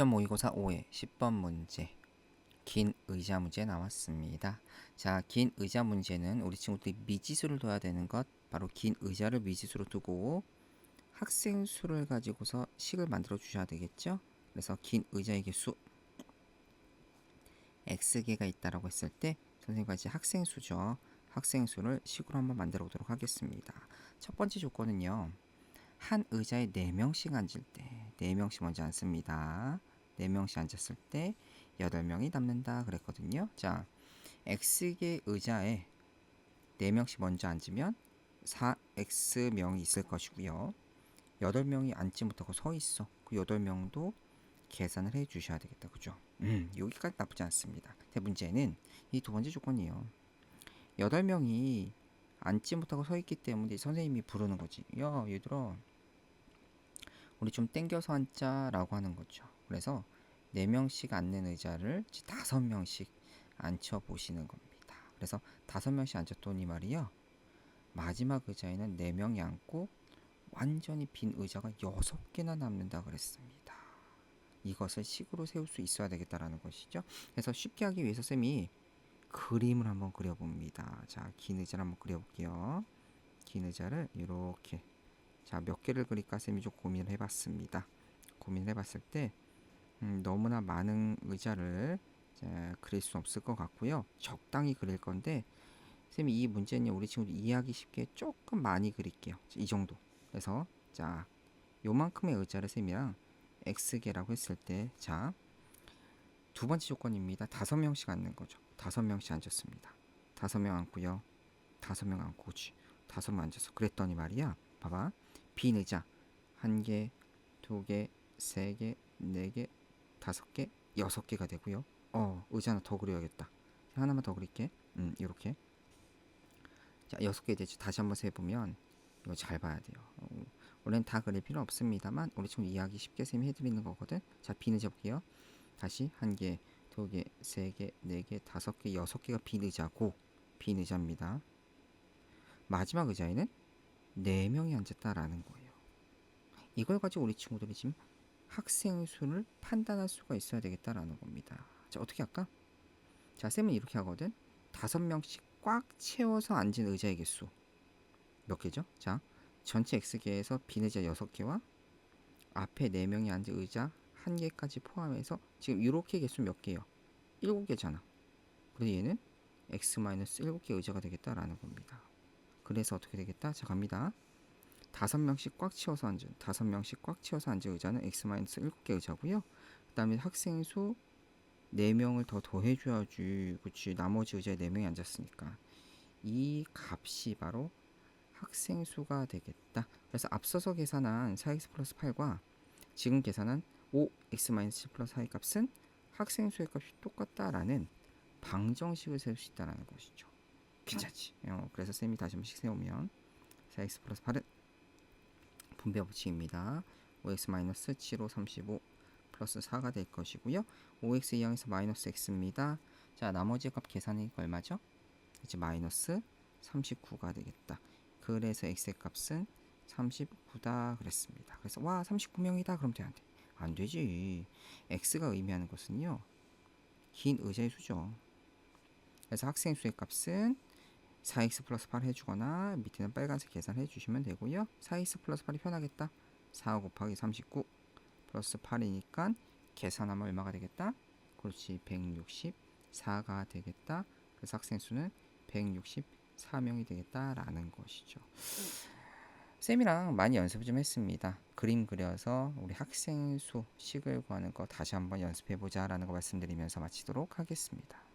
모의고사 5회 10번 문제 긴 의자 문제 나왔습니다. 자, 긴 의자 문제는 우리 친구들이 미지수를 둬야 되는 것 바로 긴 의자를 미지수로 두고 학생 수를 가지고서 식을 만들어 주셔야 되겠죠? 그래서 긴 의자의 개수 x개가 있다라고 했을 때 선생님과 이제 학생 수죠. 학생 수를 식으로 한번 만들어 보도록 하겠습니다. 첫 번째 조건은요. 한 의자에 4명씩 앉을 때 4명씩 먼저 앉습니다. 4명씩 앉았을 때 8명이 남는다 그랬거든요. 자, X개 의자에 4명씩 먼저 앉으면 4X명이 있을 것이고요. 8명이 앉지 못하고 서 있어. 그 8명도 계산을 해 주셔야 되겠다. 그죠? 음, 여기까지 나쁘지 않습니다. 근데 문제는 이 두 번째 조건이에요. 8명이 앉지 못하고 서 있기 때문에 선생님이 부르는 거지. 야, 얘들아. 우리 좀 땡겨서 앉자라고 하는 거죠. 그래서 4명씩 앉는 의자를 5명씩 앉혀 보시는 겁니다. 그래서 5명씩 앉았더니 말이요. 마지막 의자에는 4명이 앉고 완전히 빈 의자가 6개나 남는다 그랬습니다. 이것을 식으로 세울 수 있어야 되겠다라는 것이죠. 그래서 쉽게 하기 위해서 쌤이 그림을 한번 그려봅니다. 자, 긴 의자를 한번 그려볼게요. 긴 의자를 이렇게 자, 몇 개를 그릴까 쌤이 좀 고민을 해봤습니다. 고민을 해봤을 때 음, 너무나 많은 의자를 자, 그릴 수 없을 것 같고요. 적당히 그릴 건데 쌤이 이 문제는 우리 친구들 이해하기 쉽게 조금 많이 그릴게요. 이 정도. 그래서 자, 요만큼의 의자를 쌤이랑 x개라고 했을 때 자, 두 번째 조건입니다. 다섯 명씩 앉는 거죠. 다섯 명씩 앉았습니다. 다섯 명 앉고요. 다섯 명 앉고 그치. 다섯 명 앉아서 그랬더니 말이야. 봐봐. 빈 의자 한 개, 두 개, 세 개, 네 개, 다섯 개, 여섯 개가 되고요. 어, 의자 하나 더 그려야겠다. 하나만 더 그릴게. 음, 이렇게. 자, 여섯 개 되죠. 다시 한번 세 보면 이거 잘 봐야 돼요. 어, 원래는 다 그릴 필요 없습니다만 우리 지금 이해하기 쉽게 쌤이 해드리는 거거든. 자, 빈 의자 볼게요. 다시 한 개, 두 개, 세 개, 네 개, 다섯 개, 여섯 개가 빈 의자고 빈 의자입니다. 마지막 의자에는 네 명이 앉았다라는 거예요. 이걸 가지고 우리 친구들이 지금 학생 수를 판단할 수가 있어야 되겠다라는 겁니다. 자, 어떻게 할까? 자, 쌤은 이렇게 하거든. 다섯 명씩 꽉 채워서 앉은 의자의 개수 몇 개죠? 자, 전체 x개에서 빈 의자 여섯 개와 앞에 네 명이 앉은 의자 한 개까지 포함해서 지금 이렇게 개수 몇 개요? 일곱 개잖아. 그래서 얘는 x 마이너스 일곱 개 의자가 되겠다라는 겁니다. 그래서 어떻게 되겠다? 자, 갑니다. 다섯 명씩 꽉 채워서 앉은 다섯 명씩 꽉 채워서 앉은 의자는 x 마이너스 일곱 개 의자고요. 그다음에 학생 수 4명을 더 더해줘야지. 그치. 나머지 의자에 4명이 앉았으니까. 이 값이 바로 학생 수가 되겠다. 그래서 앞서서 계산한 4x 플러스 8과 지금 계산한 5x 마이너스 7 플러스 4의 값은 학생 수의 값이 똑같다라는 방정식을 세울 수 있다는 것이죠. 괜찮지? 어, 그래서 쌤이 다시 한번 씩 세우면 4x 플러스 8은 분배 법칙입니다. 5x 마이너스 7, 5, 35 플러스 4가 될 것이고요. 5x 이항에서 마이너스 x입니다. 자, 나머지 값 계산하니까 얼마죠? 이제 마이너스 39가 되겠다. 그래서 x의 값은 39다 그랬습니다. 그래서 와 39명이다 그럼 돼안 돼? 안 되지. x가 의미하는 것은요. 긴 의자의 수죠. 그래서 학생 수의 값은 4x 플러스 8 해주거나 밑에는 빨간색 계산해 주시면 되고요. 4x 플러스 8이 편하겠다. 4 곱하기 39 플러스 8이니까 계산하면 얼마가 되겠다? 그렇지 164가 되겠다. 그래서 학생 수는 164명이 되겠다라는 것이죠. 쌤이랑 많이 연습 좀 했습니다. 그림 그려서 우리 학생 수 식을 구하는 거 다시 한번 연습해 보자라는 거 말씀드리면서 마치도록 하겠습니다.